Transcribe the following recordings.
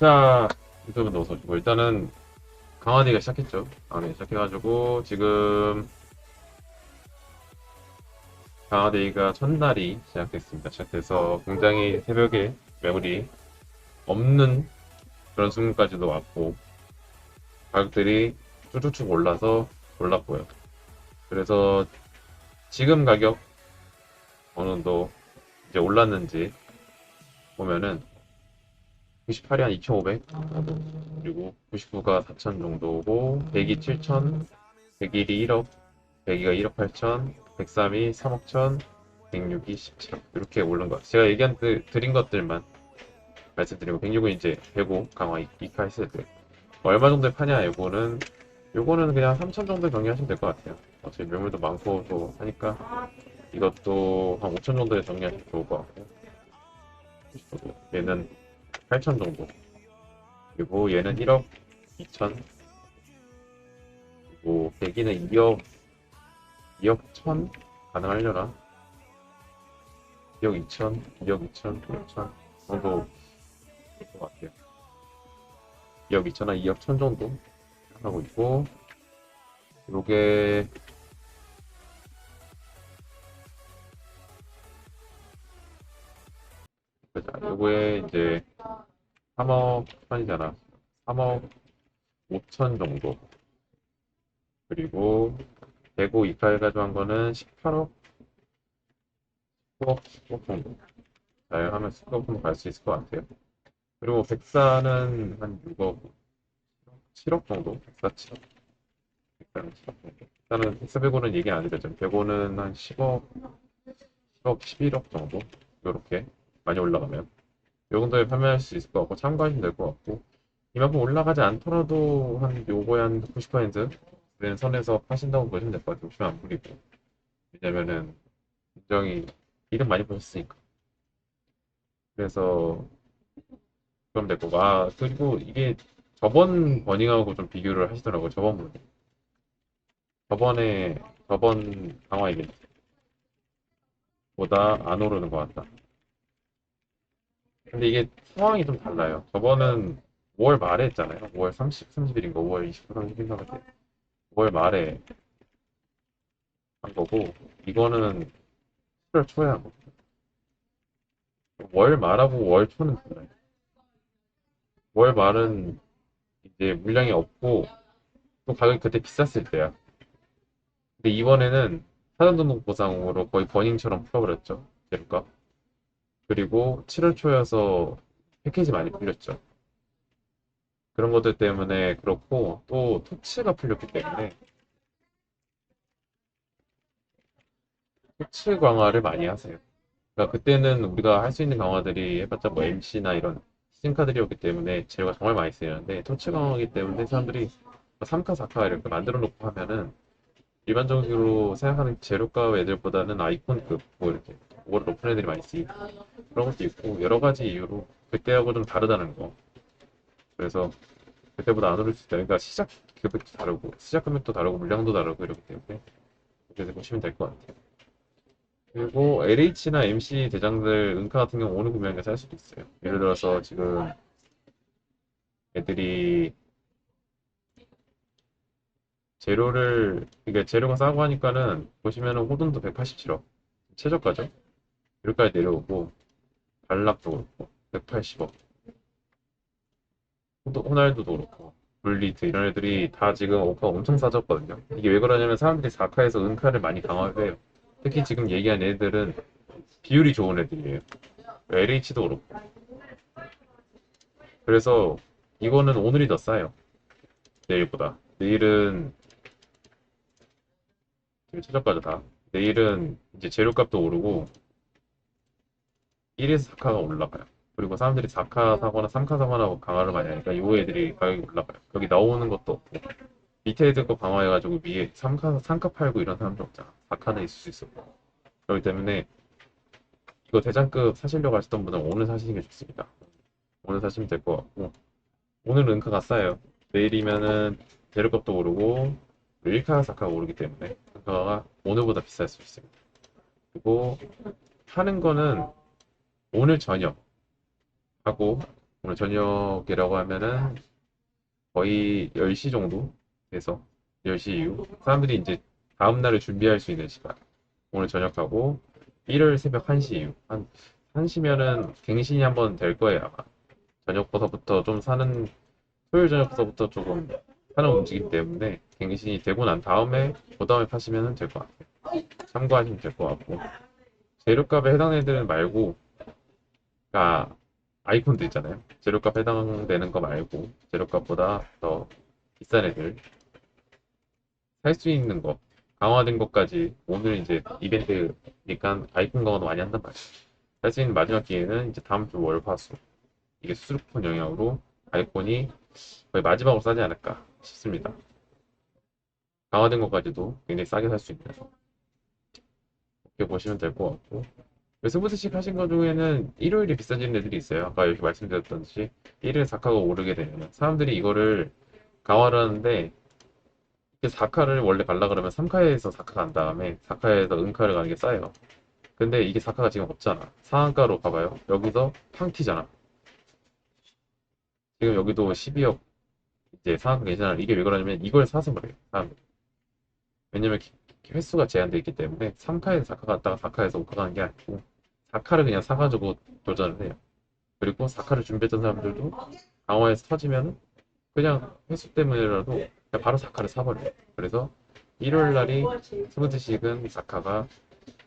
자, 유튜브 넣어서 오시고 일단은 강화대가 시작했죠. 강화대 시작해가지고 지금 강화데이가 첫날이 시작됐습니다. 시작돼서 굉장히 새벽에 매물이 없는 그런 순간까지도 왔고 가격들이 쭉쭉쭉 올라서 올랐고요. 그래서 지금 가격 어느 정도 이제 올랐는지 보면은 98이 한 2,500 그리고 99가 4,000 정도고 100이 7,000 101이 1억 102가 1억 8천 103이 3억 1천 106이 17억. 이렇게 오른 것 제가 얘기한 드, 드린 것들만 말씀드리고 106은 이제 105 강화 2카 했을 때. 얼마 정도에 파냐 요거는? 요거는 그냥 3천 정도에 정리하시면 될 것 같아요. 어차피 매물도 많고 또 하니까 이것도 한 5천 정도에 정리하시면 좋을 것 같고 얘는 8천 정도. 그리고 얘는 1억 2천. 그리고 대기는 2억 2억 1천 가능하려나? 2억 2천 2억 2천 2억 1천 정도 될것 같아요. 2억 2천이나 2억 1천 정도 하고 있고 요게. 요거에 이제 3억 천이잖아. 3억 5천 정도. 그리고 대고 이카해가지고 한 거는 18억 19억 19억 정도. 잘 하면 19억 정도 갈수 있을 것 같아요. 그리고 백사는 한 6억 7억 정도. 백사 7억. 백사는 7억 정도. 일단은 백사 배고는 얘기 안 해드렸죠. 배고는 한 10억 10억 11억 정도. 요렇게 많이 올라가면 요 정도에 판매할 수 있을 것 같고 참고하시면 될 것 같고 이만큼 올라가지 않더라도 한 요거에 한 90% 되는 선에서 파신다고 보시면 될 것 같아요. 혹시나 안 부리고 왜냐면은 굉장히 이름 많이 보셨으니까 그래서 그럼 될 거고 아 그리고 이게 저번 버닝하고 좀 비교를 하시더라고요. 저번 분 저번에 저번 강화 이벤트 보다 안 오르는 것 같다. 근데 이게 상황이 좀 달라요. 저번은 5월 말에 했잖아요. 5월 30, 30일인가 5월 29, 30일인가 그때 5월 말에 한 거고 이거는 7월 초에 한 거고 월 말하고 월 초는 달라요. 월 말은 이제 물량이 없고 또 가격이 그때 비쌌을 때야. 근데 이번에는 사전 등록 보상으로 거의 버닝처럼 풀어버렸죠. 재료값. 그리고 7월 초여서 패키지 많이 풀렸죠. 그런 것들 때문에 그렇고 또 토치가 풀렸기 때문에 토치 강화를 많이 하세요. 그러니까 그때는 우리가 할 수 있는 강화들이 해봤자 뭐 MC나 이런 시즌카들이었기 때문에 재료가 정말 많이 쓰이는데 토치 강화이기 때문에 사람들이 3카, 4카 이렇게 만들어 놓고 하면은 일반적으로 생각하는 재료값 애들보다는 아이콘급 뭐 이렇게 오버를 높은 애들이 많이 쓰이고 그런 것도 있고 여러 가지 이유로 그때하고 좀 다르다는 거. 그래서 그때보다 안 오를 수 있다. 그러니까 시작 금액도 다르고 시작 금액도 다르고 물량도 다르고 이렇기 때문에 그렇게 보시면 될 것 같아요. 그리고 LH나 MC 대장들 은카 같은 경우 오늘 구매하는 게살 수도 있어요. 예를 들어서 지금 애들이 재료를 그러니까 재료가 싸고 하니까는 보시면은 호돈도 187억 최저가죠. 여기까지 내려오고 발락도 그렇고 180억 호도- 호날두도 그렇고 블리드 이런 애들이 다 지금 오퍼 엄청 싸졌거든요. 이게 왜 그러냐면 사람들이 4카에서 은카를 많이 강화를 해요. 특히 지금 얘기한 애들은 비율이 좋은 애들이에요. LH도 그렇고. 그래서 이거는 오늘이 더 싸요. 내일보다. 내일은 지금 최저가죠 다. 내일은 이제 재료값도 오르고 1에서 4카가 올라가요. 그리고 사람들이 4카 사거나 3카 사거나 강화를 많이 하니까 요 애들이 가격이 올라가요. 여기 나오는 것도 없고 밑에 애들 거 강화해가지고 위에 3카, 3카 팔고 이런 사람들 없잖아. 4카는 있을 수 있었고 그렇기 때문에 이거 대장급 사시려고 하시던 분은 오늘 사시는 게 좋습니다. 오늘 사시면 될 것 같고 오늘 은카가 싸요. 내일이면은 재료값도 오르고 1카, 4카가 오르기 때문에 은카가 오늘보다 비쌀 수 있습니다. 그리고 파는 거는 오늘 저녁 하고 오늘 저녁이라고 하면은 거의 10시 정도 돼서 10시 이후 사람들이 이제 다음 날을 준비할 수 있는 시간. 오늘 저녁하고 일요일 새벽 1시 이후 한 1시면은 갱신이 한번 될 거예요, 아마. 저녁부터부터 좀 사는 토요일 저녁부터부터 조금 사는 움직임 때문에 갱신이 되고 난 다음에 그 다음에 파시면 될 것 같아요. 참고하시면 될 것 같고 재료값에 해당되는 애들은 말고 아 아이콘도 있잖아요. 재료값 해당되는 거 말고 재료값보다 더 비싼 애들 살 수 있는 거 강화된 것까지 오늘 이제 이벤트니까 아이콘 강화도 많이 한단 말이에요. 살 수 있는 마지막 기회는 이제 다음 주 월화수 이게 수수료폰 영향으로 아이콘이 거의 마지막으로 싸지 않을까 싶습니다. 강화된 것까지도 굉장히 싸게 살 수 있는 이렇게 보시면 될 것 같고 스무드식 하신 것 중에는 일요일에 비싸지는 애들이 있어요. 아까 이렇게 말씀드렸듯이 일요일에 사카가 오르게 되면 사람들이 이거를 강화를 하는데 이게 4카를 원래 갈라 그러면 3카에서 4카 간 다음에 4카에서 은카를 가는 게 싸요. 근데 이게 4카가 지금 없잖아. 상한가로 가봐요. 여기서 팡 튀잖아. 지금 여기도 12억 이제 상한가 괜찮아. 이게 왜 그러냐면 이걸 사서 그래요. 사람들이. 왜냐면 기- 횟수가 제한되어 있기 때문에 3카에서 4카 갔다가 4카에서 5카 가는 게 아니고 4카를 그냥 사가지고 도전을 해요. 그리고 4카를 준비했던 사람들도 강화에서 터지면 그냥 횟수 때문에라도 그냥 바로 4카를 사버려요. 그래서 일요일 날이 스무드식은 4카가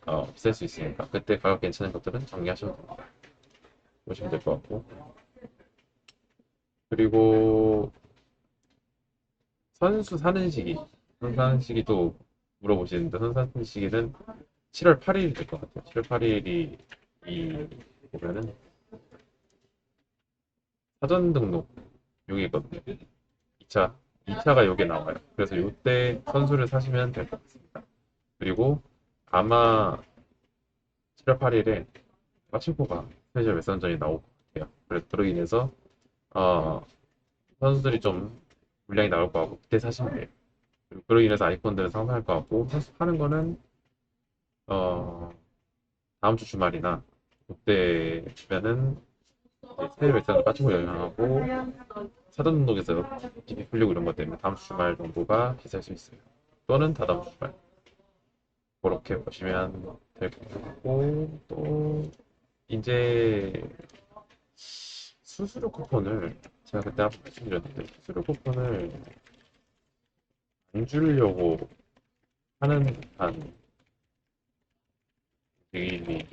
어, 비쌀 수 있으니까 그때 가격 괜찮은 것들은 정리하셔도 됩니다. 보시면 될 것 같고 그리고 선수 사는 시기 선수 사는 시기도 물어보시는데 선수 사는 시기는 7월 8일이 될것 같아요. 7월 8일이 이 보면은 사전 등록 여기 있거든요. 2차 2차가 여기에 나와요. 그래서 이때 선수를 사시면 될 것 같습니다. 그리고 아마 7월 8일에 마침표가 스페셜 외선전이 나올 것 같아요. 그래서 그로 인해서 어, 선수들이 좀 물량이 나올 것 같고 그때 사시면 돼요. 그로 인해서 아이콘들은 상승할 것 같고 파는 거는 어, 다음 주 주말이나 그때면은 스페셜 외선을 빠지고 영향하고 사전 등록에서 깊이 풀리고 이런 것 때문에 다음 주 주말 정도가 비쌀 수 있어요. 또는 다다음 주 주말. 그렇게 보시면 될 것 같고 또 이제 수수료 쿠폰을 제가 그때 한번 말씀드렸는데 수수료 쿠폰을 안 주려고 하는 한 일이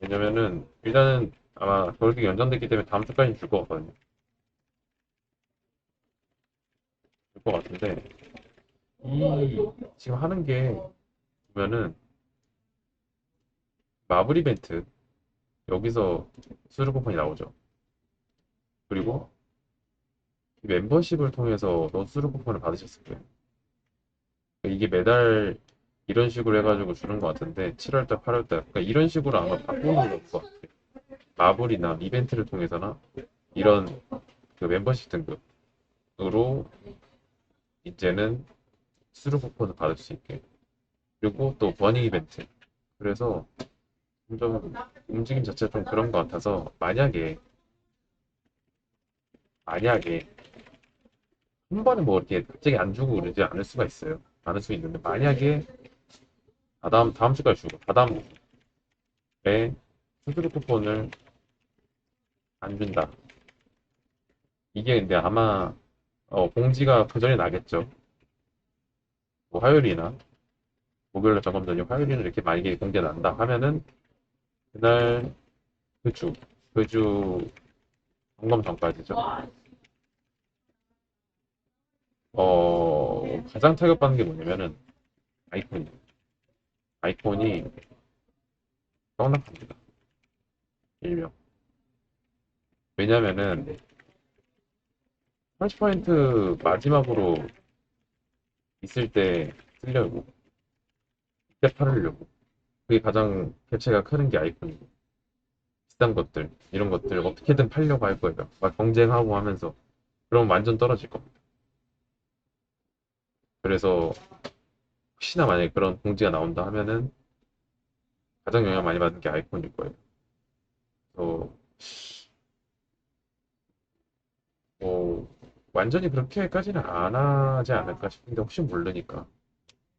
왜냐면은 일단은 아마 겨울기 연장됐기 때문에 다음 주까지 줄것 같거든요. 줄 것 같은데 이 지금 하는 게 보면은 마블 이벤트 여기서 수수료 쿠폰이 나오죠. 그리고 이 멤버십을 통해서 너 수수료 쿠폰을 받으셨을 거예요. 그러니까 이게 매달 이런 식으로 해가지고 주는 것 같은데 7월달, 8월달 그러니까 이런 식으로 아마 바꾸는 것 같아요. 마블이나 이벤트를 통해서나 이런 그 멤버십 등급으로 이제는 수수료 쿠폰을 받을 수 있게 그리고 또 버닝 이벤트 그래서 좀 움직임 자체가 좀 그런 것 같아서 만약에 만약에 한 번에 뭐 이렇게 갑자기 안 주고 그러지 않을 수가 있어요. 않을 수 있는데 만약에 아, 다음 다음 주까지 주고 다다음 주에 수수료 쿠폰을 안 준다. 이게 근데 아마 어, 공지가 그 전에 나겠죠. 뭐 화요일이나 목요일날 점검 전이 화요일에는 이렇게 만약에 공개가 난다 하면은 그날 그 주, 그 주 점검 전까지죠. 어, 가장 타격받는 게 뭐냐면은 아이콘이. 아이콘이 떡락합니다. 일명. 왜냐면은 30% 마지막으로 있을 때 쓰려고 이때 팔으려고 그게 가장 객체가 크는 게 아이콘이고 비싼 것들 이런 것들 어떻게든 팔려고 할 거예요. 막 경쟁하고 하면서 그러면 완전 떨어질 겁니다. 그래서 혹시나 만약에 그런 공지가 나온다 하면은 가장 영향 많이 받는 게 아이폰일 거예요. 또, 뭐, 완전히 그렇게까지는 안 하지 않을까 싶은데 혹시 모르니까.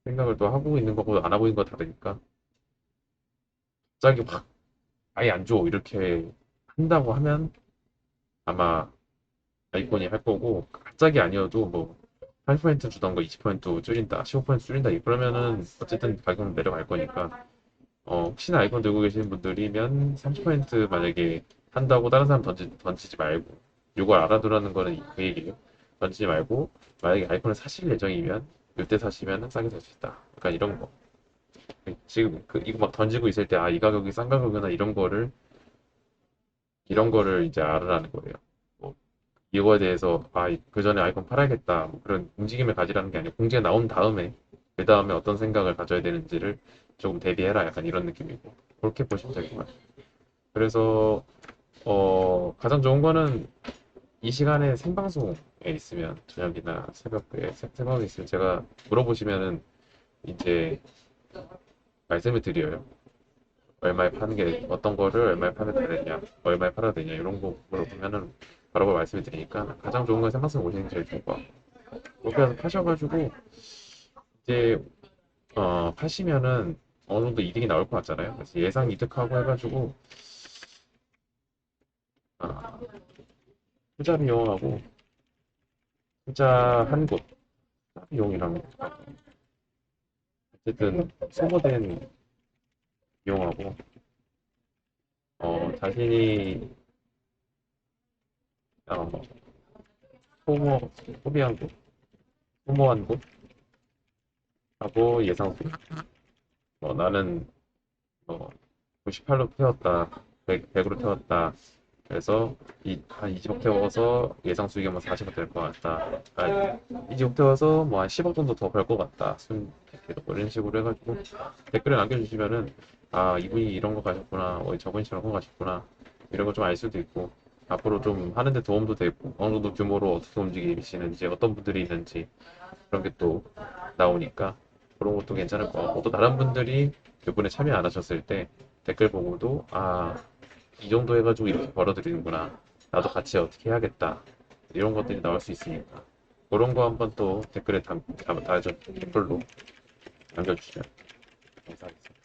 생각을 또 하고 있는 거고 안 하고 있는 거 다르니까. 갑자기 확 아예 안 줘. 이렇게 한다고 하면 아마 아이콘이 할 거고 갑자기 아니어도 뭐 80% 주던 거 20% 줄인다 15% 줄인다 그러면은 어쨌든 가격은 내려갈 거니까 어, 혹시나 아이콘 들고 계시는 분들이면 30% 만약에 한다고 다른 사람 던지, 던지지 말고 이걸 알아두라는 거는 그 얘기예요. 던지지 말고 만약에 아이콘을 사실 예정이면 이때 사시면 싸게 살 수 있다. 약간 이런 거. 지금 그 이거 막 던지고 있을 때 아 이 가격이 싼 가격이나 이런 거를 이런 거를 이제 알아라는 거예요. 뭐 이거에 대해서 아 그 전에 아이콘 팔아야겠다 뭐 그런 움직임을 가지라는 게 아니고 공지가 나온 다음에 그 다음에 어떤 생각을 가져야 되는지를 조금 대비해라 약간 이런 느낌이고 그렇게 보시면 될 것 같아요. 그래서 어 가장 좋은 거는 이 시간에 생방송에 있으면 저녁이나 새벽에 새- 생방송에 있으면 제가 물어보시면은 이제 말씀을 드려요. 얼마에 파는 게 어떤 거를 얼마에 팔면 되느냐, 얼마에 팔아야 되냐 이런 거 물어보면은 바로바로 말씀을 드리니까 가장 좋은 건 생방송 오시는 게 제일 좋을 것 같고 그렇게 해서 파셔가지고 이제 어 파시면은 어느 정도 이득이 나올 것 같잖아요. 그래서 예상 이득하고 해가지고 아, 투자 비용하고 투자 한 곳 투자 비용이랑 어쨌든 소모된 비용하고 어 자신이 어 소모 소비한 곳 소모한 곳 하고 예상 수익 뭐 나는 뭐 98로 태웠다 100, 100으로 태웠다 그래서 이, 한 20억 태워서 예상 수익이 뭐 40억 될 것 같다. 아, 20억 태워서 뭐 한 10억 정도 더 벌 것 같다. 순, 뭐 이런 식으로 해가지고 댓글을 남겨주시면은 아, 이분이 이런 거 가셨구나. 어, 저분이 저런 거 가셨구나. 이런 거 좀 알 수도 있고 앞으로 좀 하는데 도움도 되고 어느 정도 규모로 어떻게 움직이시는지 어떤 분들이 있는지 그런 게 또 나오니까 그런 것도 괜찮을 것 같고 또 다른 분들이 이번에 참여 안 하셨을 때 댓글 보고도 아, 이 정도 해가지고 이렇게 벌어들이는구나. 나도 같이 어떻게 해야겠다. 이런 것들이 나올 수 있으니까. 그런 거 한번 또 댓글에 담, 담, 다져 댓글로 남겨주시면 감사하겠습니다.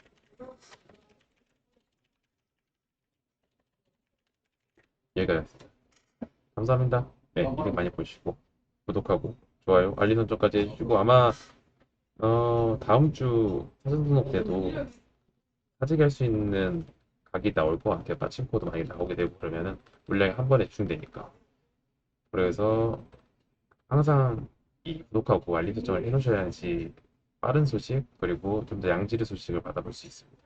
여기까지였습니다. 감사합니다. 네, 이득 많이 보시고 구독하고 좋아요, 알림 설정까지 해주시고 아마 어, 다음 주 사전 등록 때도 사직할 수 있는 각이 나올 것 같아요. 마침코도 많이 나오게 되고 그러면은 물량이 한 번에 집중되니까. 그래서 항상 이 구독하고 알림 설정을 해놓으셔야지 빠른 소식 그리고 좀 더 양질의 소식을 받아볼 수 있습니다.